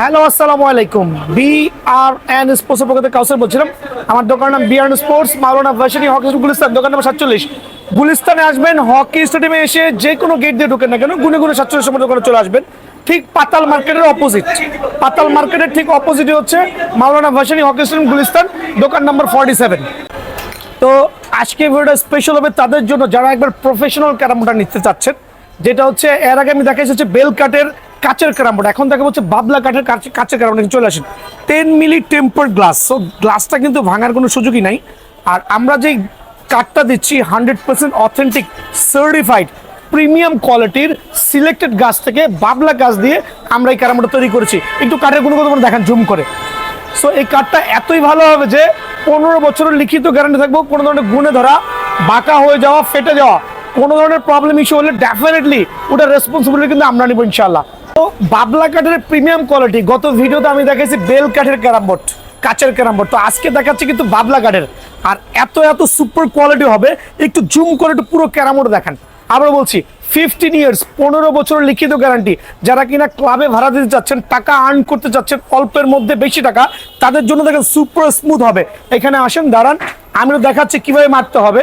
Hello, আসসালামু আলাইকুম। B R N স্পোর্টসের পক্ষ থেকে কাউসার বলছিলাম। আমার দোকানের নাম B R Sports Maulana varsity hockey Gulistan, দোকান নাম্বার সাতচল্লিশ। গুলিস্তানে আসবেন, হকি স্টেডিয়ামে এসে যে কোনো গেট দিয়ে ঢুকেন না কেন, গুনে গুনে সাতচল্লিশ সময় দোকানে চলে আসবেন। ঠিক পাতাল মার্কেটের অপোজিট পাতাল মার্কেটের ঠিক অপোজিটে হচ্ছে Maulana varsity hockey stadium Gulistan, দোকান নাম্বার ফর্টি সেভেন তো আজকে ভিডিওটা স্পেশাল হবে তাদের জন্য, যারা একবার প্রফেশনাল ক্যারামবোর্ডটা নিতে চাচ্ছেন, যেটা হচ্ছে, এর আগে আমি দেখাইছি হচ্ছে বেল কাটের কাচের ক্যারামবোর্ড। এখন দেখা হচ্ছে বাবলা কাঠের কাচের ক্যারামবোর্ড চলে আসেন ten milli temper glass so গ্লাসটা কিন্তু ভাঙার কোনো সুযোগই নাই। আর আমরা যে কাঠটা দিচ্ছি hundred percent authentic certified premium কোয়ালিটির সিলেক্টেড গাছ থেকে বাবলা গাছ দিয়ে আমরা এই ক্যারামবোর্ডটা তৈরি করেছি। একটু কাঠের কোনো কথা দেখেন জুম করে। সো এই কাঠটা এতই ভালো হবে যে পনেরো বছরের লিখিত গ্যারান্টি থাকব, কোনো ধরনের গুণে ধরা, বাঁকা হয়ে যাওয়া, ফেটে যাওয়া, কোনো ধরনের প্রবলেম ইস্যু হলে ডেফিনেটলি ওটার রেসপন্সিবিলিটি কিন্তু আমরা নিবো ইনশাল্লাহ বাবলা কাঠের প্রিমিয়াম কোয়ালিটি গত ভিডিওতে আমি দেখেছি বেল কাঠের ক্যারামবোর্ড কাচের ক্যারামবোর্ড তো আজকে দেখাচ্ছি কিন্তু বাবলা কাঠের। আর এত এত সুপার কোয়ালিটি হবে, একটু জুম করে একটু পুরো ক্যারামবোর্ড দেখান। আবার বলছি ফিফটিন ইয়ার্স পনেরো বছরের লিখিত গ্যারান্টি যারা কিনা ক্লাবে ভাড়া দিতে চাচ্ছেন, টাকা আর্ন করতে চাচ্ছেন, অল্পের মধ্যে বেশি টাকা, তাদের জন্য দেখেন সুপার স্মুথ হবে। এখানে আসেন, দাঁড়ান। আমি দেখাচ্ছি কীভাবে মারতে হবে।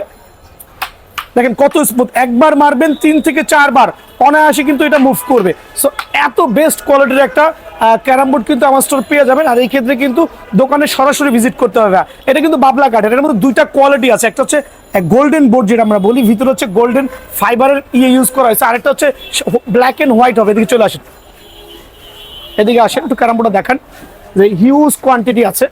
দেখেন কত স্মুথ। একবার মারবেন, তিন থেকে চারবার। অনায়াসে কিন্তু এটা মুভ করবে। সো এত বেস্ট কোয়ালিটির একটা ক্যারাম বোর্ড কিন্তু আমার স্টোর পেয়ে যাবেন। আর এই ক্ষেত্রে কিন্তু দোকানে সরাসরি ভিজিট করতে হবে। এটা কিন্তু বাবলা কাঠের এর মধ্যে দুইটা কোয়ালিটি আছে। একটা হচ্ছে গোল্ডেন বোর্ড যেটা আমরা বলি, ভিতরে হচ্ছে গোল্ডেন ফাইবারের ইয়ে ইউজ করা হয়েছে। আরেকটা হচ্ছে ব্ল্যাক অ্যান্ড হোয়াইট হবে। এদিকে চলে আসেন। এদিকে আসেন, একটু ক্যারাম বোর্ডটা দেখান। যে হিউজ কোয়ান্টিটি আছে।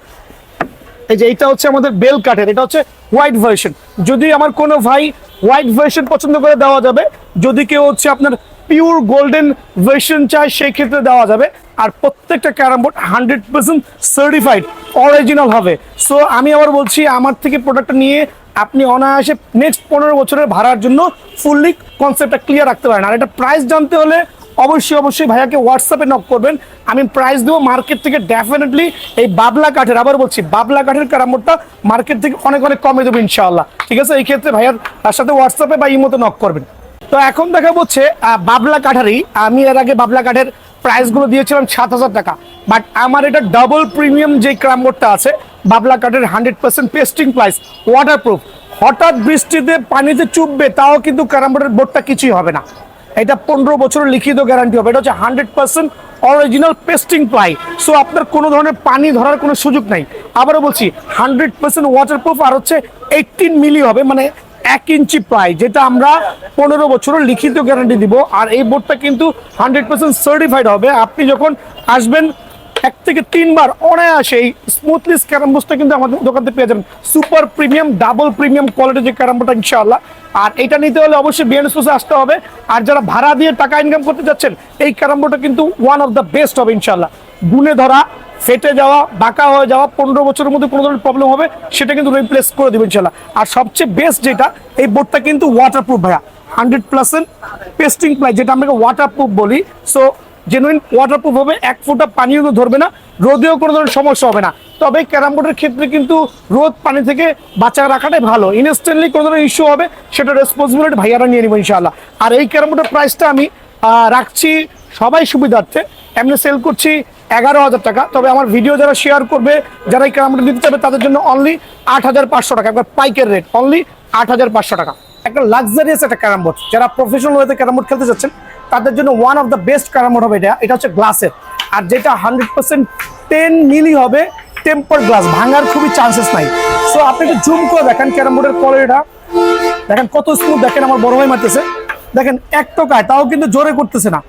এই যে এটা হচ্ছে আমাদের বেল কাঠের, এটা হচ্ছে হোয়াইট ভার্সন যদি আমার কোনো ভাই হোয়াইট ভার্সন পছন্দ করে দেওয়া যাবে, যদি কেউ হচ্ছে আপনার পিওর গোল্ডেন ভার্সন চায় সেই ক্ষেত্রে দেওয়া যাবে। আর প্রত্যেকটা carrom board hundred percent certified original হবে। সো আমি আবার বলছি, আমার থেকে প্রোডাক্টটা নিয়ে আপনি অনায়াসে নেক্সট পনেরো বছরের ভাড়ার জন্য ফুললি কনসেপ্টটা ক্লিয়ার রাখতে পারেন। আর এটা প্রাইস জানতে হলে অবশ্যই অবশ্যই ভাইয়াকে হোয়াটসঅ্যাপে নক করবেন। আমি প্রাইস দেবো মার্কেট থেকে ডেফিনেটলি এই বাবলা কাঠের। আবার বলছি, বাবলা কাঠের ক্যারামবোর্ডটা মার্কেট থেকে অনেক অনেক কমে দেবো ইনশাআল্লাহ। ঠিক আছে? এই ক্ষেত্রে ভাইয়ার তার সাথে হোয়াটসঅ্যাপে বা ইমোতে নক করবেন। তো এখন দেখা হচ্ছে বাবলা কাঠারই। আমি এর আগে বাবলা কাঠের প্রাইসগুলো দিয়েছিলাম সাত হাজার টাকা। বাট আমার এটা ডাবল প্রিমিয়াম যে ক্রামবোর্ডটা আছে, বাবলা কাঠের hundred percent pasting price waterproof হঠাৎ বৃষ্টিতে পানিতে চুপবে, তাও কিন্তু ক্যারামবোর্ডের বোর্ডটা কিছুই হবে না। এটা পনেরো বছরের লিখিত গ্যারান্টি হবে। এটা হচ্ছে hundred percent original pasting ply so আপনার কোনো ধরনের পানি ধরার কোনো সুযোগ নাই। আবারও বলছি হান্ড্রেড পার্সেন্ট ওয়াটারপ্রুফ আর হচ্ছে এইটিন মিলি হবে মানে এক ইঞ্চি প্লাই যেটা আমরা পনেরো বছরের লিখিত গ্যারান্টি দিব। আর এই বোর্ডটা কিন্তু হান্ড্রেড পার্সেন্ট সার্টিফাইড হবে। আপনি যখন আসবেন এক থেকে তিনবার অনায়াসে এই স্মুথলি ক্যারামবোর্ডটা কিন্তু আমাদের দোকান থেকে পেয়ে যাবেন। সুপার প্রিমিয়াম ডাবল প্রিমিয়াম কোয়ালিটির যে ক্যারাম বোর্ডটা ইনশাআল্লাহ। আর এটা নিতে হলে অবশ্যই বিএনএস আসতে হবে। আর যারা ভাড়া দিয়ে টাকা ইনকাম করতে যাচ্ছেন, এই ক্যারাম বোর্ডটা কিন্তু ওয়ান অফ দ্য বেস্ট হবে, ইনশাআল্লাহ। গুনে ধরা, ফেটে যাওয়া, বাঁকা হয়ে যাওয়া, পনেরো বছরের মধ্যে কোনো ধরনের প্রবলেম হবে, সেটা কিন্তু রিপ্লেস করে দেবে ইনশাআল্লাহ। আর সবচেয়ে বেস্ট যেটা, এই বোর্ডটা কিন্তু ওয়াটারপ্রুফ ভাইয়া। হান্ড্রেড পার্সেন্ট পেস্টিং প্লাই যেটা আমরা ওয়াটারপ্রুফ বলি। সো জেনুইন ওয়াটারপ্রুফ হবে, এক ফুটা পানিও ধরবে না, রোদেও কোনো ধরনের সমস্যা হবে না। তবে ক্যারাম বোর্ডের ক্ষেত্রে কিন্তু রোদ পানি থেকে বাঁচা রাখাটাই ভালো। ইনস্ট্যান্টলি কোনো ধরনের ইস্যু হবে, সেটা রেসপন্সিবিলিটি ভাইয়ারা নিয়ে নেব ইনশাআল্লাহ। আর এই ক্যারাম বোর্ডের প্রাইসটা আমি রাখছি সবাই সুবিধার্থে। এমনি সেল করছি এগারো হাজার টাকা, তবে আমার ভিডিও যারা শেয়ার করবে, যারা এই ক্যারাম বোর্ড নিতে চাবে তাদের জন্য অনলি আট হাজার পাঁচশো টাকা, একবার পাইকের রেট অনলি আট হাজার পাঁচশো টাকা। একটা লাক্সারিয়াস একটা ক্যারাম বোর্ড। যারা প্রফেশনাল ওয়েতে ক্যারাম বোর্ড খেলতে চাচ্ছেন তাদের জন্য one of the best carrom হবে এটা। এটা হচ্ছে গ্লাসের। আর যেটা হান্ড্রেড পার্সেন্ট টেন মিলি হবে টেম্পার গ্লাস ভাঙার খুবই চান্সেস নাই। সো আপনি একটু জুম করে দেখেন ক্যারাম বোর্ডের কোয়ালিটিটা দেখেন কত স্মুথ দেখেন আমার বড় ভাই মারতেছে। দেখেন এক টকায় তাও কিন্তু জোরে করতেছে না।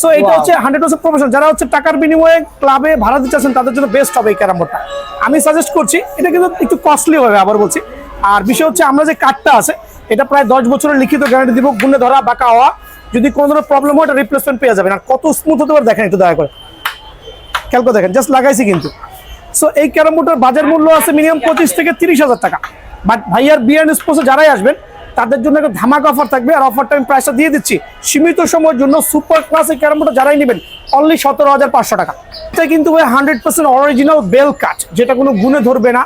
সো এটা হচ্ছে হান্ড্রেড পার্সেন্ট প্রফেশনাল যারা হচ্ছে টাকার বিনিময়ে ক্লাবে ভাড়া দিতে চাচ্ছেন তাদের জন্য বেস্ট হবে এই ক্যারাম বোর্ডটা আমি সাজেস্ট করছি এটা কিন্তু একটু কস্টলি হবে আবার বলছি। আর বিষয় হচ্ছে আমরা যে কার্ডটা আছে এটা প্রায় দশ বছরের লিখিত গ্যারান্টি দিব গুণে ধরা বাঁকা হওয়া। যদি কোনো ধরনের প্রবলেম হয় এটা রিপ্লেসমেন্ট পেয়ে যাবেন। আর কত স্মুথ হতে পারে, দেখেন একটু দয়া করে। খেয়াল করে দেখেন জাস্ট লাগাইছি কিন্তু। সো এই ক্যারাম বোর্ডের বাজার মূল্য আছে মিনিমাম পঁচিশ থেকে তিরিশ হাজার টাকা। বাট ভাইয়ার বিয়ার স্পোর্টসে যারাই আসবেন, তাদের জন্য একটা ধামাক অফার থাকবে। আর অফারটা আমি প্রাইসটা দিয়ে দিচ্ছি। সীমিত সময়ের জন্য সুপার ক্লাসের ক্যারাম বোর্ডটা যারাই নেবেন অনলি সতেরো হাজার পাঁচশো টাকা। এটা কিন্তু hundred percent original bell cut যেটা কোনো গুণে ধরবে না,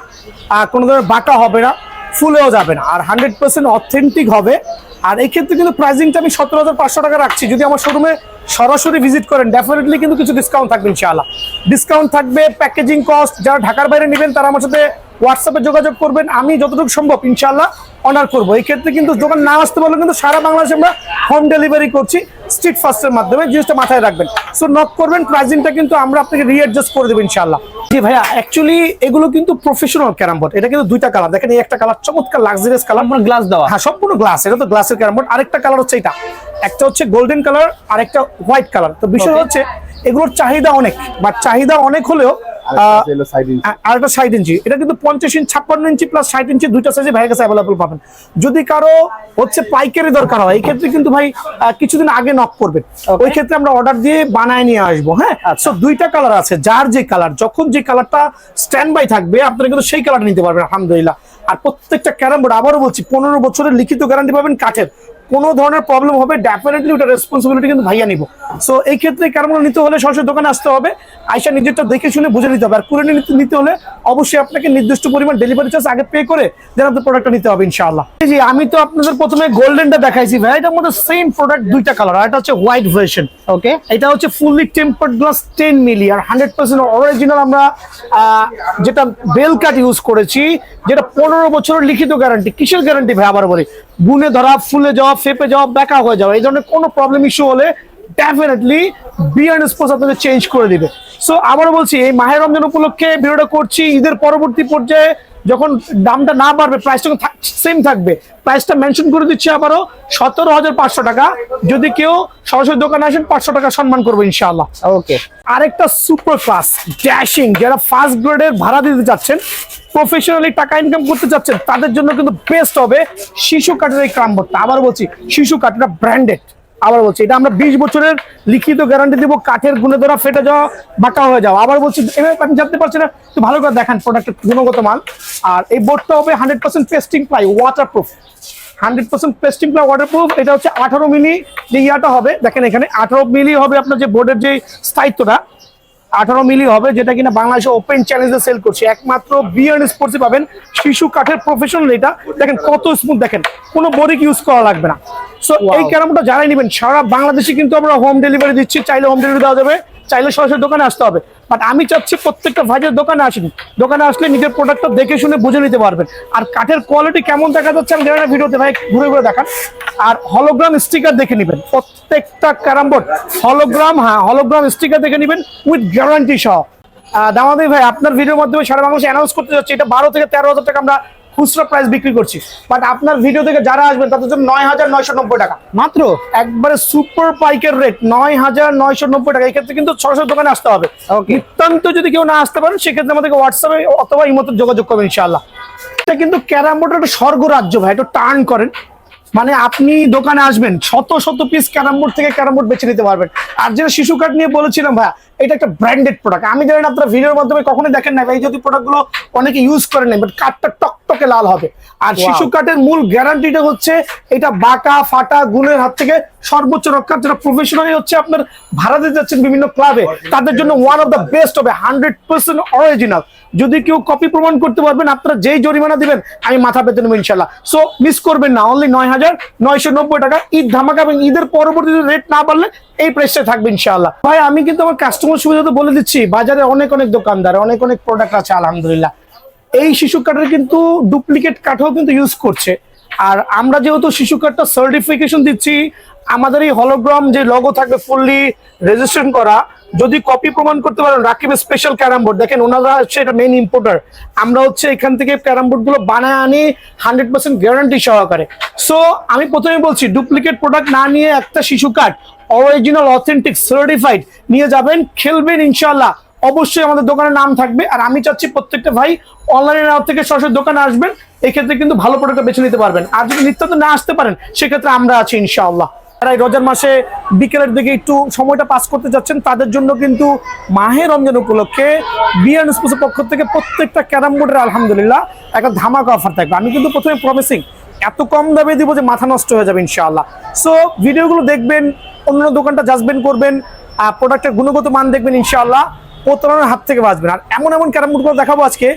আর কোনো ধরনের বাঁকা হবে না, ফুলেও যাবে না। আর হান্ড্রেড পার্সেন্ট অথেন্টিক হবে। আর এই ক্ষেত্রে কিন্তু প্রাইসিংটা আমি সতেরো হাজার পাঁচশো টাকা রাখছি। যদি আমার শোরুমে সরাসরি ভিজিট করেন ডেফিনেটলি কিন্তু কিছু ডিসকাউন্ট থাকবে ইনশাআল্লাহ। ডিসকাউন্ট থাকবে প্যাকেজিং কস্ট যারা ঢাকার বাইরে নেবেন, তারা আমার সাথে হোয়াটসঅ্যাপে যোগাযোগ করবেন আমি যতটুকু সম্ভব ইনশাল্লাহ অনার করব। এই ক্ষেত্রে কিন্তু দোকান না আসতে পারলে কিন্তু সারা বাংলাদেশে আমরা হোম ডেলিভারি করছি স্ট্রিট ফাস্টের মাধ্যমে জিনিসটা মাথায় রাখবেন। সো নক করবেন প্রাইজিংটা কিন্তু আমরা আপনাকে রিঅ্যাডজাস্ট করে দেবো ইনশাআল্লাহ। জি ভাইয়া অ্যাকচুয়ালি এগুলো কিন্তু প্রফেশনাল ক্যারাম বোর্ড এটা কিন্তু দুইটা কালার দেখেন এই একটা কালার চমৎকার লাক্সারিয়াস কালার মানে গ্লাস দেওয়া। হ্যাঁ সম্পূর্ণ গ্লাস এটা তো গ্লাসের ক্যারাম বোর্ড আরেকটা কালার হচ্ছে এটা। একটা হচ্ছে গোল্ডেন কালার আর একটা হোয়াইট কালার তো বিষয় হচ্ছে এগুলোর চাহিদা অনেক বাট চাহিদা অনেক হলেও আর একটা ষাট ইঞ্চি এটা কিন্তু পঞ্চাশ ইঞ্চি ছাপ্পান্ন ইঞ্চি প্লাস ষাট ইঞ্চি দুইটা সাইজে ভাইয়ের কাছে অ্যাভেলেবল পাবেন। যদি কারও হচ্ছে পাইকারি দরকার হয় এই ক্ষেত্রে কিন্তু ভাই কিছুদিন আগে নক করবেন। ওই ক্ষেত্রে আমরা অর্ডার দিয়ে বানায় নিয়ে আসব হ্যাঁ? আচ্ছা। সো দুইটা কালার আছে যার যে কালার যখন যে কালারটা স্ট্যান্ড বাই থাকবে আপনারা কিন্তু সেই কালারটা নিতে পারবেন আলহামদুলিল্লাহ। আর প্রত্যেকটা ক্যারাম বোর্ড আবারও বলছি পনেরো বছরের লিখিত গ্যারান্টি পাবেন কাঠের। কোনো ধরনের প্রবলেম হবে ডেফিনেটলি ওটা রেসপন্সিবিলিটি কিন্তু ভাইয়া নিব। সো এই ক্ষেত্রে ক্যারামগুলো নিতে হলে সরাসরি দোকানে আসতে হবে। আইসা নিজেরটা দেখে শুনে বুঝে নিতে হবে। আর কুড়ে নিতে হলে অবশ্যই আপনাকে নির্দিষ্ট পরিমাণ ডেলিভারি চার্জ আগে পে করে দেন আপনার প্রোডাক্টটা নিতে হবে ইনশাআল্লাহ। যে আমি তো আপনাদের প্রথমে গোল্ডেনটা দেখাইছি ভাই, এটার মধ্যে সেম প্রোডাক্ট দুইটা কালার আর এটা হচ্ছে হোয়াইট ভার্সন ওকে এটা হচ্ছে fully tempered glass ten milli আর হান্ড্রেড পার্সেন্ট অরিজিনাল আমরা যেটা বেল কাট ইউজ করেছি, যেটা পনেরো বছরের লিখিত গ্যারান্টি কিসের গ্যারান্টি ভাই? আবার বলি গুনে ধরা, ফুলে যাওয়া, ফেপে যাওয়া, বেকা হয়ে যাওয়া। এই ধরনের কোনো প্রবলেম ইস্যু হলে ডেফিনেটলি বিয়ার স্পোর্টস আপনাদের চেঞ্জ করে দিবে। সো আবারও বলছি, এই মাহের রমজান উপলক্ষে ভিডিওটা করছি। ঈদের পরবর্তী পর্যায়ে যখন দামটা না বাড়বে প্রাইসটা সেম থাকবে। প্রাইসটা মেনশন করে দিচ্ছি আবারও সতেরো হাজার পাঁচশো টাকা। যদি কেউ সরাসরি দোকানে আসেন পাঁচশো টাকা সম্মান করব ইনশাআল্লাহ। ওকে আরেকটা সুপার ক্লাস ড্যাশিং যারা ফার্স্ট গ্রেডের ভাড়া দিতে যাচ্ছেন প্রফেশনালি টাকা ইনকাম করতে যাচ্ছেন তাদের জন্য কিন্তু বেস্ট হবে শিশু কাঠের এই ক্রামবোর্ডটা। আবার বলছি শিশু কাঠ এটা ব্র্যান্ডেড আবার বলছি, এটা আমরা বিশ বছরের লিখিত গ্যারান্টি দিব, কাঠের গুণে ধরা ফেটে যাওয়া বাঁকা হয়ে যাওয়া। আবার বলছি আপনি জানতে পারছি না, একটু ভালো করে দেখেন প্রোডাক্টের গুণগত মান। আর এই বোর্ডটা হবে hundred percent pasting ply waterproof hundred percent pasting ply waterproof এটা হচ্ছে আঠারো মিলি, যে ইয়াটা হবে, দেখেন এখানে আঠারো মিলি হবে আপনার যে বোর্ডের যে স্থায়িত্বটা। আঠারো মিলি হবে যেটা কিনা বাংলাদেশে ওপেন চ্যালেঞ্জে সেল করছে। একমাত্র বিয়ার স্পোর্টসে পাবেন শিশু কাঠের প্রফেশনাল এটা। দেখেন কত স্মুথ দেখেন কোনো বোরিক ইউজ করা লাগবে না। সো. এই ক্যারামটা যারাই নেবেন সারা বাংলাদেশে কিন্তু আমরা হোম ডেলিভারি দিচ্ছি চাইলে হোম ডেলিভারি দেওয়া যাবে চাইলে সরাসরি দোকানে আসতে হবে। বাট আমি চাচ্ছি প্রত্যেকটা ভাইয়ের দোকানে আসেন। দোকানে আসলে নিজের প্রোডাক্টটা দেখে শুনে বুঝে নিতে পারবেন। আর কাঠের কোয়ালিটি কেমন দেখা যাচ্ছে আমি জানি ভিডিওতে ভাই ঘুরে ঘুরে দেখান। আর হলোগ্রাম স্টিকার দেখে নেবেন। প্রত্যেকটা ক্যারাম বোর্ড হলোগ্রাম হ্যাঁ হলোগ্রাম স্টিকার দেখে নেবেন উইথ গ্যারান্টি সহ। দামাদি ভাই, আপনার ভিডিওর মাধ্যমে সারা বাংলাদেশে অ্যানাউন্স করতে যাচ্ছি। এটা বারো থেকে তেরো হাজার টাকা আমরা খুচরা প্রাইস বিক্রি করছি। বাট আপনার ভিডিও থেকে যারা আসবেন তাদের জন্য নয় হাজার নয়শো নব্বই টাকা। মাত্র? একবারে সুপার পাইকের রেট নয় হাজার নয়শো নব্বই টাকা। এই ক্ষেত্রে কিন্তু সরাসরি দোকানে আসতে হবে. নিতান্ত যদি কেউ না আসতে পারেন সেক্ষেত্রে আমাদেরকে হোয়াটসঅ্যাপে অথবা ইমোতে যোগাযোগ করবেন ইনশাআল্লাহ। এটা কিন্তু ক্যারাম বোর্ডের একটা স্বর্গ রাজ্য ভাই একটু টার্ন করেন। মানে আপনি দোকানে আসবেন শত শত পিস ক্যারাম বোর্ড থেকে ক্যারাম বোর্ড বেছে নিতে পারবেন। আর যেটা শিশু কাঠ নিয়ে বলেছিলাম ভাই এটা একটা ব্র্যান্ডেড প্রোডাক্ট আমি জানি না আপনারা ভিডিওর মাধ্যমে কখনোই দেখেন না এই যদি প্রোডাক্টগুলো অনেকে ইউজ করে নেই বাট কাঠটা টকটকে লাল হবে। আর শিশু কাঠের মূল গ্যারান্টিটা হচ্ছে এটা বাঁকা ফাটা গুণের হাত থেকে সর্বোচ্চ রক্ষা যেটা প্রফেশনালি হচ্ছে আপনার ভাড়া দিতে যাচ্ছেন বিভিন্ন ক্লাবে তাদের জন্য ওয়ান অফ দ্য বেস্ট হবে হান্ড্রেড পার্সেন্ট অরিজিনাল যদি কেউ কপি প্রমাণ করতে পারবেন আপনারা যেই জরিমানা দিবেন আমি মাথা পেতে নেব ইনশাল্লাহ সো মিস করবেন না অনলি নয় হাজার নয়শো নব্বই টাকা। ঈদ ধামাকা এবং ঈদের পরবর্তীতে রেট না বাড়লে এই প্রাইসটা থাকবে ইনশাল্লাহ ভাই আমি কিন্তু আমার কাস্টমার সুবিধা তো বলে দিচ্ছি বাজারে অনেক অনেক দোকানদার অনেক অনেক প্রোডাক্ট আছে আলহামদুলিল্লাহ। এই শিশু কাঠের কিন্তু ডুপ্লিকেট কাঠও কিন্তু ইউজ করছে। আর আমরা যেহেতু শিশু কাঠটা সার্টিফিকেশন দিচ্ছি, আমাদের এই হলোগ্রাম যে লগো থাকবে ফুললি রেজিস্ট্রেশন করা, যদি কপি প্রমাণ করতে পারেন রাকিবের স্পেশাল ক্যারাম বোর্ড দেখেন, ওনারা হচ্ছে এটা মেইন ইম্পোর্টার আমরা হচ্ছে এখান থেকে ক্যারাম বোর্ডগুলো বানায় আনি হান্ড্রেড পার্সেন্ট গ্যারান্টি সহকারে। সো আমি প্রথমে বলছি ডুপ্লিকেট প্রোডাক্ট না নিয়ে একটা শিশু কাঠ অরিজিনাল অথেন্টিক সার্টিফাইড নিয়ে যাবেন, খেলবেন ইনশাল্লাহ অবশ্যই আমাদের দোকানের নাম থাকবে। আর আমি চাচ্ছি প্রত্যেকটা ভাই অনলাইনে নেওয়ার থেকে সরাসরি দোকানে আসবেন। এক্ষেত্রে কিন্তু ভালো প্রোডাক্ট বেছে নিতে পারবেন। আর যদি নিত্যান্ত না আসতে পারেন, সেক্ষেত্রে আমরা আছি ইনশাআল্লাহ। যারা রোজার মাসে বিকেলের দিকে একটু সময়টা পাস করতে যাচ্ছেন, তাদের জন্য কিন্তু মাহে রমজান উপলক্ষে বিয়ার স্পোর্টসের পক্ষ থেকে প্রত্যেকটা ক্যারাম বোর্ডের আলহামদুলিল্লাহ একটা ধামাকা অফার থাকবে। আমি কিন্তু প্রথমে প্রমিসিং এত কম দামে দিব যে মাথা নষ্ট হয়ে যাবে ইনশাআল্লাহ। সো ভিডিওগুলো দেখবেন অন্য দোকানটা জাজবেন করবেন প্রোডাক্টের গুণগত মান দেখবেন ইনশাআল্লাহ। প্রতারণার হাত থেকে বাঁচবেন। আর এমন এমন ক্যারাম বোর্ডগুলো দেখাবো আজকে,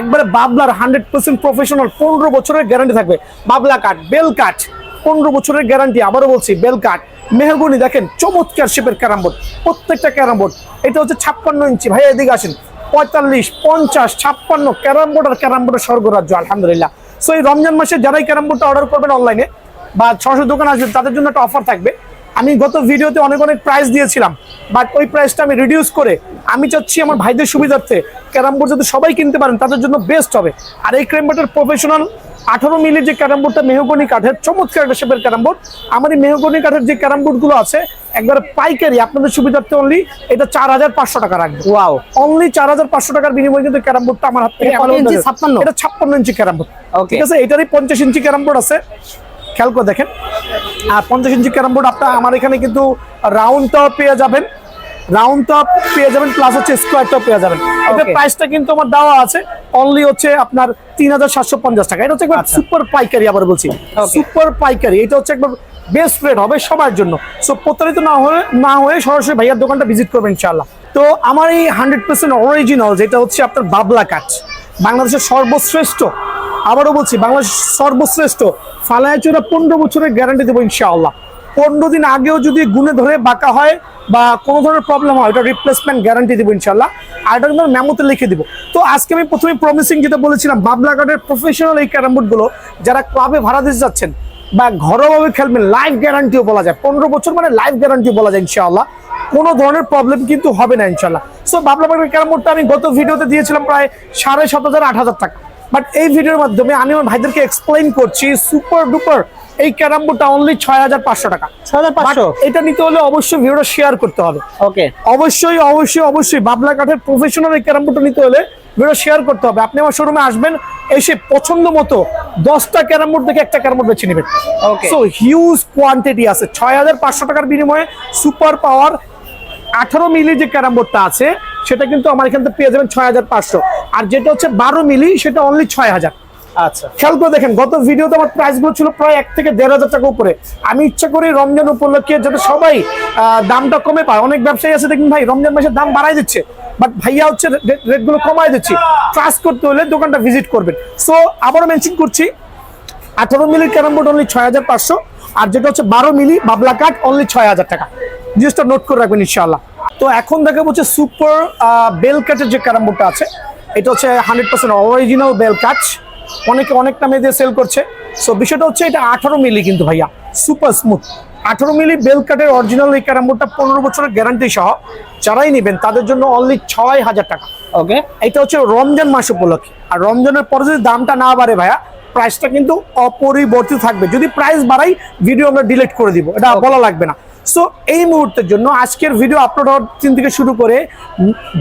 একবারে বাবলার হান্ড্রেড পার্সেন্ট প্রফেশনাল পনেরো বছরের গ্যারান্টি থাকবে। বাবলা কাঠ বেল কাঠ পনেরো বছরের গ্যারান্টি আবারও বলছি, বেল কাঠ মেহগুনি, দেখেন, চমৎকার শেপের ক্যারাম বোর্ড, প্রত্যেকটা ক্যারাম বোর্ড। এটা হচ্ছে ছাপ্পান্ন ইঞ্চি। ভাই, এদিকে আসেন, পঁয়তাল্লিশ, পঞ্চাশ, ছাপ্পান্ন ক্যারাম বোর্ড আর ক্যারাম বোর্ডের স্বর্গরাজ্য, আলহামদুলিল্লাহ। সো এই রমজান মাসে যারাই ক্যারাম বোর্ডটা অর্ডার করবেন অনলাইনে বা সরাসরি দোকান আসবেন, তাদের জন্য একটা অফার থাকবে। আমি গত ভিডিওতে অনেক অনেক প্রাইস দিয়েছিলাম বাট ওই প্রাইসটা আমি রিডিউস করে আমি চাচ্ছি আমার ভাইদের সুবিধার্থে ক্যারাম বোর্ড যাতে সবাই কিনতে পারেন তাদের জন্য বেস্ট হবে। আর এই ক্যারাম বোর্ডের প্রফেশনাল আঠারো মিলির যে ক্যারাম বোর্ডটা মেহগনি কাঠের চমৎকার একটা শেপের ক্যারাম বোর্ড আমার এই মেহগনি কাঠের যে ক্যারাম বোর্ডগুলো আছে একবারে পাইকারি আপনাদের সুবিধার্থে অনলি এটা চার হাজার পাঁচশো টাকা রাখবে। ওয়াও অনলি চার হাজার পাঁচশো টাকার বিনিময়ে কিন্তু ক্যারাম বোর্ডটা আমার হাত থেকে এটা কত ইঞ্চি? 56? এটা ছাপ্পান্ন ইঞ্চি ক্যারাম বোর্ড. ঠিক আছে? এটারই পঞ্চাশ ইঞ্চি ক্যারাম বোর্ড আছে। খেয়াল করে দেখেন। আর পঞ্চাশ ইঞ্চি ক্যারাম বোর্ড আপনার আমার এখানে কিন্তু রাউন্ডটাও পেয়ে যাবেন। রাউন্ডটাও পেয়ে যাবেন প্লাস হচ্ছে স্কোয়ারটাও পেয়ে যাবেন। এটা প্রাইসটা কিন্তু আমার দেওয়া আছে অনলি হচ্ছে আপনার তিন হাজার সাতশো পঞ্চাশ টাকা। এটা হচ্ছে একবার সুপার পাইকারি আবার বলছি। সুপার পাইকারি এটা হচ্ছে একবার বেস্ট রেট হবে সবার জন্য। সো প্রতারিত না হয়ে না হয়ে সরাসরি ভাইয়ার দোকানটা ভিজিট করবেন ইনশাল্লাহ তো আমার এই হান্ড্রেড পার্সেন্ট অরিজিনাল যেটা হচ্ছে আপনার বাবলা কাঠ বাংলাদেশের সর্বশ্রেষ্ঠ আবারও বলছি, বাংলাদেশ সর্বশ্রেষ্ঠ। ফালায়াচুরা পনেরো বছরের গ্যারান্টি দেবো ইনশাআল্লাহ। পনেরো দিন আগেও যদি গুণে ধরে বাঁকা হয় বা কোনো ধরনের প্রবলেম হয়, ওটা রিপ্লেসমেন্ট গ্যারান্টি দেবো ইনশাল্লাহ আর এটা কিন্তু মেমোতে লিখে দিব। তো আজকে আমি প্রথমে প্রমিসিং যেটা বলেছিলাম বাবলা কাঠের প্রফেশনাল এই ক্যারাম বোর্ডগুলো যারা ক্লাবে ভাড়া দিতে যাচ্ছেন বা ঘরোয়াভাবে খেলবেন লাইফ গ্যারান্টিও বলা যায়। পনেরো বছর মানে লাইফ গ্যারান্টি বলা যায় ইনশাআল্লাহ। কোনো ধরনের প্রবলেম কিন্তু হবে না ইনশাল্লাহ সো বাবলা পাখির ক্যারাম বোর্ডটা আমি গত ভিডিওতে দিয়েছিলাম প্রায় সাড়ে সাত হাজার, আট হাজার টাকা। বাট এই ভিডিওর মাধ্যমে আমি আমার ভাইদেরকে এক্সপ্লেইন করছি সুপার ডুপার এই ক্যারাম বোর্ডটা অনলি ছয় হাজার পাঁচশো টাকা। ছয় হাজার পাঁচশো? এটা নিতে হলে অবশ্যই ভিডিওটা শেয়ার করতে হবে। ওকে অবশ্যই অবশ্যই অবশ্যই বাবলা কাঠের প্রফেশনাল এই ক্যারাম বোর্ডটা নিতে হলে ভিডিও শেয়ার করতে হবে। আপনি আমার শোরুমে আসবেন এসে পছন্দ মতো দশটা ক্যারাম বোর্ড থেকে একটা ক্যারাম বোর্ড বেছে নেবেন. সো হিউজ কোয়ান্টিটি আছে। ছয় হাজার পাঁচশো টাকার বিনিময়ে সুপার পাওয়ার আঠারো মিলি যে ক্যারাম বোর্ডটা আছে সেটা কিন্তু আমার এখান থেকে পেয়ে যাবেন ছয় হাজার পাঁচশো। আর যেটা হচ্ছে বারো মিলি সেটা অনলি ছয় হাজার। আচ্ছা। খেয়াল করে দেখেন গত ভিডিওতে আমার প্রাইসগুলো ছিল প্রায় এক থেকে দেড় হাজার টাকা উপরে। আমি ইচ্ছা করি রমজান উপলক্ষে যাতে সবাই দামটা কমে পায়। অনেক ব্যবসায়ী আছে দেখুন ভাই রমজান মাসে দাম বাড়াই দিচ্ছে বাট ভাইয়া হচ্ছে রেটগুলো কমাই দিচ্ছে। ট্রাস্ট করতে হলে দোকানটা ভিজিট করবেন। সো আবারও মেনশন করছি আঠারো মিলির ক্যারাম বোর্ড অনলি ছয় হাজার পাঁচশো আর যেটা হচ্ছে বারো মিলি বাবলা কাঠ অনলি ছয় হাজার টাকা। জিনিসটা নোট করে রাখবেন ইনশাআল্লাহ। তো এখন দেখা হচ্ছে সুপার বেল কাঠের যে ক্যারাম বোর্ডটা আছে এটা হচ্ছে হান্ড্রেড পার্সেন্ট অরিজিনাল বেল কাঠ। অনেকে অনেক নামে দিয়ে সেল করছে। সো বিষয়টা হচ্ছে এটা আঠারো মিলি কিন্তু ভাইয়া সুপার স্মুথ আঠারো মিলি বেল কাঠের অরিজিনাল এই ক্যারাম বোর্ডটা পনেরো বছরের গ্যারান্টি সহ যারাই নেবেন তাদের জন্য অনলি ছয় হাজার টাকা। ওকে এটা হচ্ছে রমজান মাস উপলক্ষে। আর রমজানের পরে যদি দামটা না বাড়ে ভাইয়া প্রাইসটা কিন্তু অপরিবর্তিত থাকবে। যদি প্রাইস বাড়াই ভিডিও আমরা ডিলিট করে দিব। এটা বলা লাগবে না। সো এই মুহূর্তের জন্য আজকের ভিডিও আপলোড হওয়ার দিন থেকে শুরু করে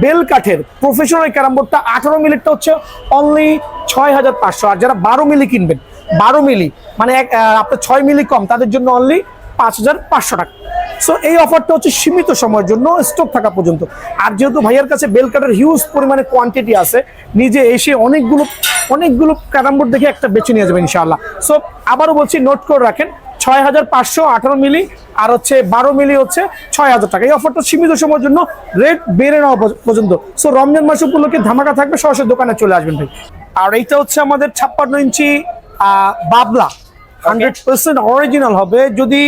বেল কাঠের প্রফেশনাল ক্যারাম বোর্ডটা আঠারো মিলিটটা হচ্ছে অনলি ছয় হাজার পাঁচশো। আর যারা বারো মিলি কিনবেন, বারো মিলি মানে এক আপনার ছয় মিলি কম, তাদের জন্য অনলি পাঁচ হাজার পাঁচশো টাকা। সো এই অফারটা হচ্ছে সীমিত সময়ের জন্য স্টক থাকা পর্যন্ত। আর যেহেতু ভাইয়ার কাছে বেল কাটার হিউজ পরিমাণে কোয়ান্টিটি আছে, নিজে এসে অনেকগুলো অনেকগুলো ক্যারাম বোর্ড দেখে একটা বেছে নিয়ে যাবেন ইনশাআল্লাহ। সো আবারও বলছি নোট করে রাখেন ছয় হাজার পাঁচশো আঠারো মিলি আর হচ্ছে বারো মিলি হচ্ছে ছয় হাজার টাকা। এই অফারটা সীমিত সময়ের জন্য রেট বেড়ে নেওয়া পর্যন্ত। সো রমজান মাস উপলক্ষে ধামাকা থাকবে সরাসরি দোকানে চলে আসবেন ভাই। আর এইটা হচ্ছে আমাদের ছাপ্পান্ন ইঞ্চি বাবলা। হান্ড্রেড পার্সেন্ট অরিজিনাল হবে। যদি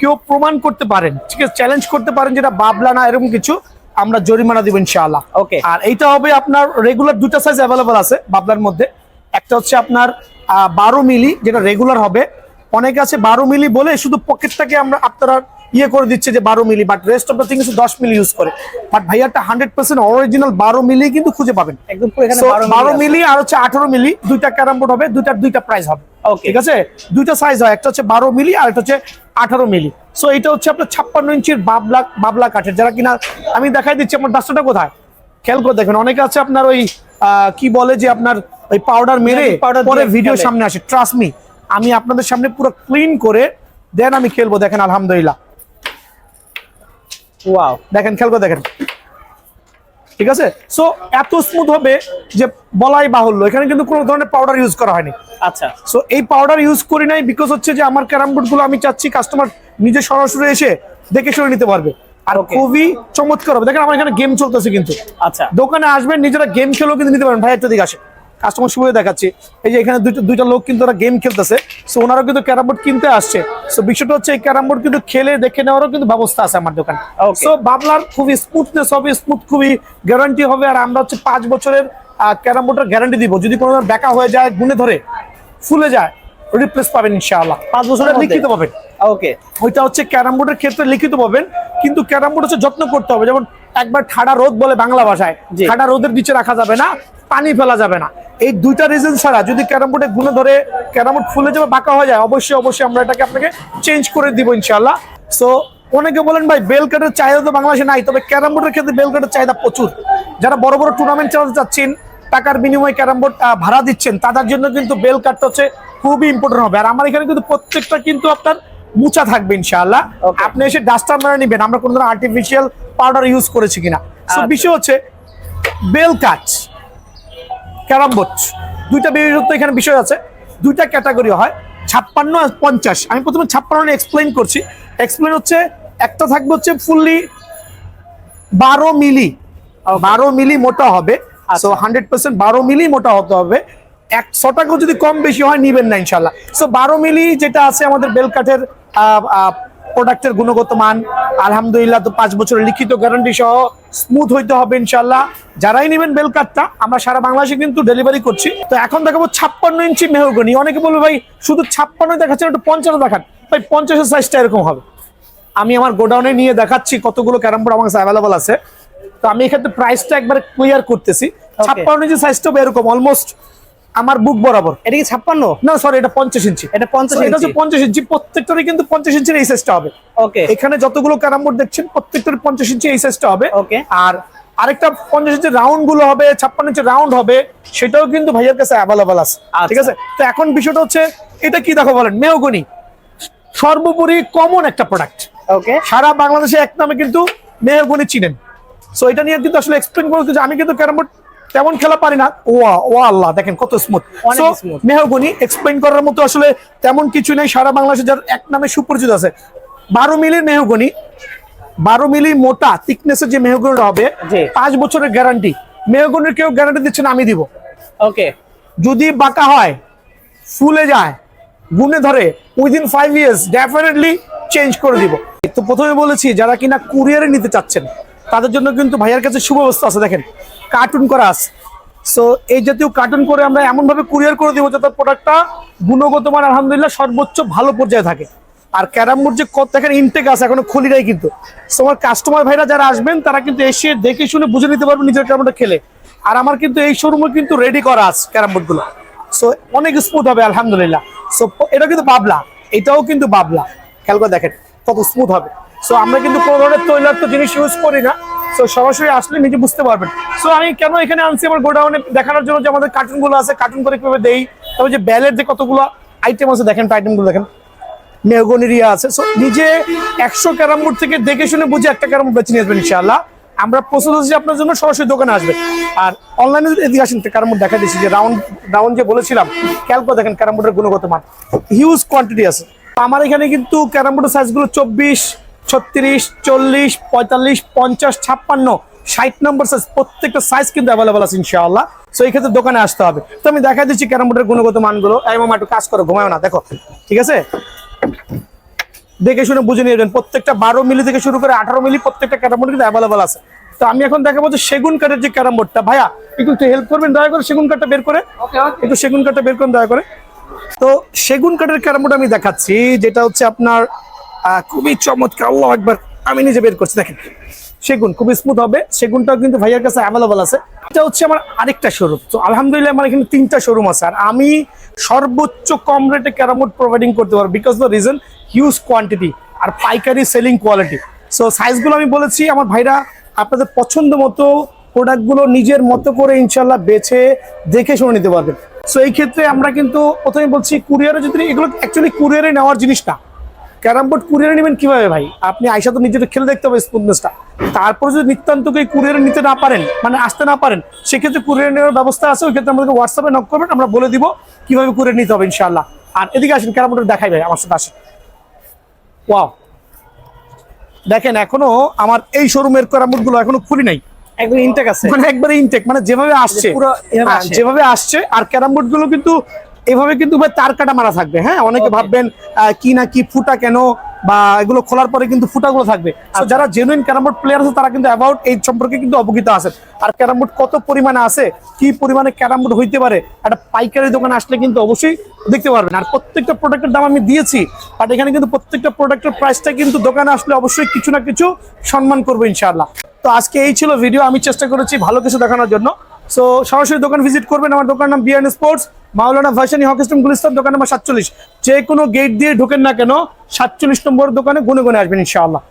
কেউ প্রমাণ করতে পারেন ঠিক আছে চ্যালেঞ্জ করতে পারেন যেটা বাবলা না এরকম কিছু আমরা জরিমানা দিব ইনশাআল্লাহ। ওকে আর এইটা হবে আপনার রেগুলার দুটা সাইজ অ্যাভেলেবল আছে বাবলার মধ্যে। একটা হচ্ছে আপনার বারো মিলি যেটা রেগুলার হবে। অনেকে আছে বারো মিলি বলে শুধু পকেটটাকে আমরা আপনারা ইয়ে করে দিচ্ছে যে বারো milli but rest of the things দশ মিলি ইউজ করে। বাট ভাইয়াটা হান্ড্রেড পার্সেন্ট অরিজিনাল বারো মিলি কিন্তু খুঁজে পাবেন। একদম পুরো এখানে So, 12 বারো মিলি আর হচ্ছে আঠারো মিলি দুইটা ক্যারাম বোর্ড হবে দুইটার দুইটা প্রাইস হবে। ঠিক আছে? দুইটা সাইজ হয় একটা হচ্ছে বারো মিলি আর একটা হচ্ছে আঠারো মিলি। সো এটা হচ্ছে আপনার ছাপ্পান্ন ইঞ্চির বাবলা বাবলা কাঠের। যারা কিনা আমি দেখাই দিচ্ছি আমার ডাস্টারটা কোথায়? খেয়াল করে দেখেন অনেকে আছে আপনার ওই কি বলে যে আপনার ওই পাউডার মেরে পরে ভিডিও সামনে আসে। ট্রাস্ট মি আমি আপনাদের সামনে পুরো ক্লিন করে দেন আমি খেলব দেখেন আলহামদুলিল্লাহ। ওয়াও দেখেন খেলব দেখেন। ঠিক আছে? সো এত স্মুথ হবে যে বলাই বাহুল্য। এখানে কিন্তু কোনো ধরনের পাউডার ইউজ করা হয়নি। আচ্ছা। সো এই পাউডার ইউজ করি নাই বিকজ হচ্ছে যে আমার ক্যারাম বোর্ডগুলো আমি চাচ্ছি কাস্টমার নিজে সরাসরি এসে দেখে শুনে নিতে পারবে। আর খুবই চমৎকার হবে। দেখেন আমার এখানে গেম চলতেছে কিন্তু। আচ্ছা। দোকানে আসবেন নিজেরা গেম খেলেও কিন্তু নিতে পারেন ভাই একটু দিকে আসে কাস্টমার সুবিধা দেখাচ্ছি। এই যে এখানে দুইটা দুইটা লোক কিন্তু ওরা গেম খেলতেছে। সো ওনারা কিন্তু ক্যারাম বোর্ড কিনতে আসছে। সো বিষয়টা হচ্ছে এই ক্যারাম বোর্ড কিন্তু খেলে দেখে নেওয়ারও কিন্তু ব্যবস্থা আছে আমার দোকানে. সো বাবলার খুবই স্মুথনেস হবে স্মুথ খুবই গ্যারান্টি হবে আর আমরা হচ্ছে পাঁচ বছরের ক্যারাম বোর্ডের গ্যারান্টি দিব। যদি কোনো ব্যাকা হয়ে যায় গুনে ধরে ফুলে যায় রিপ্লেস পাবেন ইনশাআল্লাহ। পাঁচ মধ্যে? লিখিত পাবেন। ওকে। ওইটা হচ্ছে ক্যারাম বোর্ডের ক্ষেত্রে লিখিত পাবেন কিন্তু ক্যারাম বোর্ড হচ্ছে যত্ন করতে হবে। যেমন একবার ঠাডা রোদ বলে বাংলা ভাষায় ঠাডা রোদের নিচে রাখা যাবে না পানি ফেলা যাবে না। এই দুইটা রিজন ছাড়া যদি ক্যারাম বোর্ডে গুনে ধরে ক্যারাম বোর্ড ফুলে যাবে বাঁকা হয়ে যায় অবশ্যই অবশ্যই আমরা এটাকে আপনাকে চেঞ্জ করে দিব ইনশাল্লাহ সো অনেকে বলেন ভাই বেল কাটের চাহিদা তো বাংলাদেশে নাই তবে ক্যারাম বোর্ডের ক্ষেত্রে বেল কাটের চাহিদা প্রচুর। যারা বড় বড় টুর্নামেন্ট চালাতে চাচ্ছেন টাকার বিনিময়ে ক্যারাম বোর্ড ভাড়া দিচ্ছেন তাদের জন্য কিন্তু বেল কাটটা হচ্ছে খুবই ইম্পর্টেন্ট হবে। আর আমার এখানে কিন্তু প্রত্যেকটা কিন্তু আপনার মুচা থাকবে ইনশাআল্লাহ। আপনি এসে ডাস্টার মেরে নিবেন। আমরা কোনো ধরনের আর্টিফিশিয়াল পাউডার ইউজ করেছি কিনা। সো আচ্ছা। বিষয় হচ্ছে বেল কাট ক্যারাম বোর্ড দুইটা বিশেষত্ব এখানে বিষয় আছে। দুইটা ক্যাটাগরি হয়। ছাপ্পান্ন আর পঞ্চাশ। আমি প্রথমে ছাপ্পান্ন এক্সপ্লেন করছি। এক্সপ্লেন হচ্ছে একটা থাকবে হচ্ছে ফুললি বারো মিলি। বারো মিলি মোটা হবে। সো হান্ড্রেড পার্সেন্ট বারো মিলি মোটা হতে হবে। একশো টাকা যদি কম বেশি হয় নিবেন না ইনশাল্লাহ সো বারো মিলি যেটা আছে আমাদের বেলকাঠের প্রোডাক্টের গুণগত মান আলহামদুলিল্লাহ তো পাঁচ বছরের লিখিত গ্যারান্টি সহ স্মুথ হইতে হবে ইনশাল্লাহ যারাই নেবেন বেলকাটটা আমরা সারা বাংলাদেশে কিন্তু ডেলিভারি করছি। তো এখন দেখাবো ছাপ্পান্ন ইঞ্চি মেহগনি অনেকে বলবে ভাই শুধু ছাপ্পান্ন দেখাচ্ছেন একটু পঞ্চাশ দেখান। ভাই পঞ্চাশের সাইজটা এরকম হবে। আমি আমার গোডাউনে নিয়ে দেখাচ্ছি কতগুলো ক্যারাম বোর্ড আমার কাছে অ্যাভেলেবল আছে। তো আমি এক্ষেত্রে প্রাইসটা একবার ক্লিয়ার করতেছি। ছাপ্পান্ন ইঞ্চি সাইজটা এরকম অলমোস্ট আমার বুক বরাবর। এটা কি ছাপ্পান্ন? না সরি এটা পঞ্চাশ ইঞ্চি। এটা পঞ্চাশ এটা হচ্ছে পঞ্চাশ ইঞ্চি প্রত্যেকটারই কিন্তু পঞ্চাশ ইঞ্চির এই সাইজটা হবে। ওকে এখানে যতগুলো ক্যারাম বোর্ড দেখছেন প্রত্যেকটার পঞ্চাশ ইঞ্চি এই সাইজটা হবে। ওকে আর আরেকটা পঞ্চাশ ইঞ্চি রাউন্ডগুলো হবে ছাপ্পান্ন ইঞ্চি রাউন্ড হবে সেটাও কিন্তু ভাইয়ের কাছে অ্যাভেলেবল আছে। আচ্ছা। ঠিক আছে? তো এখন বিষয়টা হচ্ছে এটা কি দেখো বলেন মেহগনি। সর্বোপরি কমন একটা প্রোডাক্ট ওকে সারা বাংলাদেশে এক নামে কিন্তু মেহগনি চিনেন। সো এটা নিয়ে কিন্তু আসলে এক্সপ্লেন করতে যে আমি কিন্তু ক্যারাম বোর্ড তেমন খেলা পারি না। ও ও আল্লাহ দেখেন কত স্মুথ। মেহগনি এক্সপ্লেন করার মতো আসলে তেমন কিছু নেই। সারা বাংলাদেশে যার এক নামে সুপরিচিত আছে। বারো মিলির মেহগনি বারো মিলি মোটা থিকনেসের যে মেহগনিটা হবে পাঁচ বছরের গ্যারান্টি মেহগনির কেউ গ্যারান্টি দিচ্ছে না আমি দিব। ওকে। যদি বাঁকা হয় ফুলে যায় গুনে ধরে within five years definitely change করে দিব। তো প্রথমে বলেছি যারা কিনা কুরিয়ারে নিতে চাচ্ছেন তাদের জন্য কিন্তু ভাইয়ার কাছে সুব্যবস্থা আছে দেখেন। কার্টুন করা আছে। সো এই জাতীয় কার্টুন করে আমরা এমনভাবে কুরিয়ার করে দিব যাতে প্রোডাক্টটা গুণগত মান, আলহামদুলিল্লাহ সর্বোচ্চ ভালো পর্যায়ে থাকে। আর ক্যারাম বোর্ড যে কত দেখেন ইনটেক আছে, এখনও খুলি নাই কিন্তু। সো আমার কাস্টমার ভাইরা যারা আসবেন, তারা কিন্তু এসে দেখে শুনে বুঝে নিতে পারবেন নিজের ক্যারাম বোর্ডটা খেলে। আর আমার কিন্তু এই শোরুমে কিন্তু রেডি করা আছে ক্যারাম বোর্ডগুলো সো অনেক স্মুথ হবে, আলহামদুলিল্লাহ। সো এটা কিন্তু বাবলা। এটাও কিন্তু বাবলা। খেয়াল করে দেখেন কত স্মুথ হবে। সো আমরা কিন্তু কোনো ধরনের তৈলাক্ত জিনিস ইউজ করি না। সো সরাসরি আসলে নিজে বুঝতে পারবেন। সো আমি কেন এখানে আনছি? আমার গোডাউনে দেখানোর জন্য যে আমাদের কার্টুনগুলো আছে কার্টুন করে কীভাবে দেই? তবে যে ব্যালের যে কতগুলো আইটেম আছে, দেখেন আইটেমগুলো দেখেন মেহগনিরিয়া আছে। সো নিজে একশো ক্যারাম বোর্ড থেকে দেখে শুনে বুঝে একটা ক্যারাম বেছে নিয়ে আসবেন ইনশাআল্লাহ। আমরা প্রস্তুত আছি আপনার জন্য, সরাসরি দোকানে আসবে। আর অনলাইনে এদিকে আসেন ক্যারাম বোর্ড দেখা দিচ্ছি, যে রাউন্ড রাউন্ড যে বলেছিলাম খেয়াল করে দেখেন, ক্যারাম বোর্ডের গুণগত মান। হিউজ কোয়ান্টিটি আছে। আমার এখানে কিন্তু ক্যারাম বোর্ডের সাইজগুলো চব্বিশ, ছত্রিশ, চল্লিশ, পঁয়তাল্লিশ, পঞ্চাশ, ছাপ্পান্ন ষাট নম্বর সাইজ প্রত্যেকটা সাইজ কিন্তু অ্যাভেলেবল আছে ইনশাআল্লাহ। সো এই ক্ষেত্রে দোকানে আসতে হবে। তো আমি দেখা দিচ্ছি ক্যারাম বোর্ডের গুণগত মানগুলো। মামা একটু কাজ করো ঘুমায় না দেখো। ঠিক আছে? দেখে শুনে বুঝে নিয়ে যাবেন প্রত্যেকটা বারো মিলি থেকে শুরু করে আঠারো মিলি প্রত্যেকটা ক্যারাম বোর্ড কিন্তু অ্যাভেলেবল আছে। তো আমি এখন দেখাবো যে সেগুন কাঠের যে ক্যারাম বোর্ডটা ভাইয়া একটু একটু হেল্প করবেন দয়া করে সেগুন কাঠটা বের করে। একটু সেগুন কাঠটা বের করুন দয়া করে। তো সেগুন কাঠের ক্যারাম বোর্ড আমি দেখাচ্ছি যেটা হচ্ছে আপনার খুবই চমৎকার আল্লাহ একবার আমি নিজে বের করছি দেখেন। সেগুন, খুব স্মুথ হবে। সেগুনটাও কিন্তু ভাইয়ার কাছে অ্যাভেলেবল আছে। এটা হচ্ছে আমার আরেকটা শোরুম তো আলহামদুলিল্লাহ আমার এখানে তিনটা শোরুম আছে। আর আমি সর্বোচ্চ কম রেটে ক্যারামবোর্ড প্রোভাইডিং করতে পারব because the reason huge quantity আর পাইকারি সেলিং কোয়ালিটি সো সাইজগুলো আমি বলেছি, আমার ভাইরা আপনাদের পছন্দ মতো প্রোডাক্টগুলো নিজের মতো করে ইনশাল্লাহ বেছে, দেখে শুনে নিতে পারবেন। সো এই ক্ষেত্রে আমরা কিন্তু প্রথমে বলছি কুরিয়ারে যদি, এগুলো অ্যাকচুয়ালি কুরিয়ারে নেওয়ার জিনিস না। ক্যারাম বোর্ড কুরিয়ারে নেবেন কীভাবে ভাই? আপনি আইসা তো নিজেটা খেলে দেখতে হবে স্মুথনেসটা তারপর যদি নিত্যান্তকে কুরিয়ারে নিতে না পারেন মানে আসতে না পারেন সেক্ষেত্রে কুরিয়ারে নেওয়ার ব্যবস্থা আছে ওই ক্ষেত্রে আমাদেরকে হোয়াটসঅ্যাপে নক করবেন আমরা বলে দিব কীভাবে কুরিয়ার নিতে হবে ইনশাল্লাহ আর এদিকে আসেন ক্যারাম বোর্ড দেখাই ভাই আমার সাথে আসেন। ওয়াও দেখেন এখনও আমার এই শোরুমের ক্যারাম বোর্ডগুলো এখনও খুলি নাই। একদম ইনটেক আছে। মানে একবারে ইনটেক মানে যেভাবে আসছে পুরো হ্যাঁ। যেভাবে আসছে আর ক্যারাম বোর্ডগুলো কিন্তু এভাবে কিন্তু ভাই তার কাটা মারা থাকবে হ্যাঁ? অনেকে ভাববেন কি না কি ফুটা কেন বা এগুলো খোলার পরে কিন্তু ফুটাগুলো থাকবে। আচ্ছা। যারা জেনুইন ক্যারাম বোর্ড প্লেয়ার আছে তারা কিন্তু অ্যাবাউট এই সম্পর্কে কিন্তু অবগত আছে আর ক্যারাম বোর্ড কত পরিমাণে আছে কি পরিমাণে ক্যারাম বোর্ড হইতে পারে একটা পাইকারি দোকানে আসলে কিন্তু অবশ্যই দেখতে পারবেন। আর প্রত্যেকটা প্রোডাক্টের দাম আমি দিয়েছি বাট এখানে কিন্তু প্রত্যেকটা প্রোডাক্টের প্রাইসটা কিন্তু দোকানে আসলে অবশ্যই কিছু না কিছু সম্মান করব ইনশাআল্লাহ। তো আজকে এই ছিল ভিডিও আমি চেষ্টা করেছি ভালো কিছু দেখানোর জন্য। সো সরাসরি দোকান ভিজিট করবেন। আমার দোকান নাম বিয়ান স্পোর্টস মাওলানা ভাসানি হক ইসলাম গুলিস্তান দোকান নাম্বার সাতচল্লিশ। যে কোনো গেট দিয়ে ঢুকেন না কেন, সাতচল্লিশ নম্বর দোকানে গুনে গুনে আসবেন ইনশাআল্লাহ।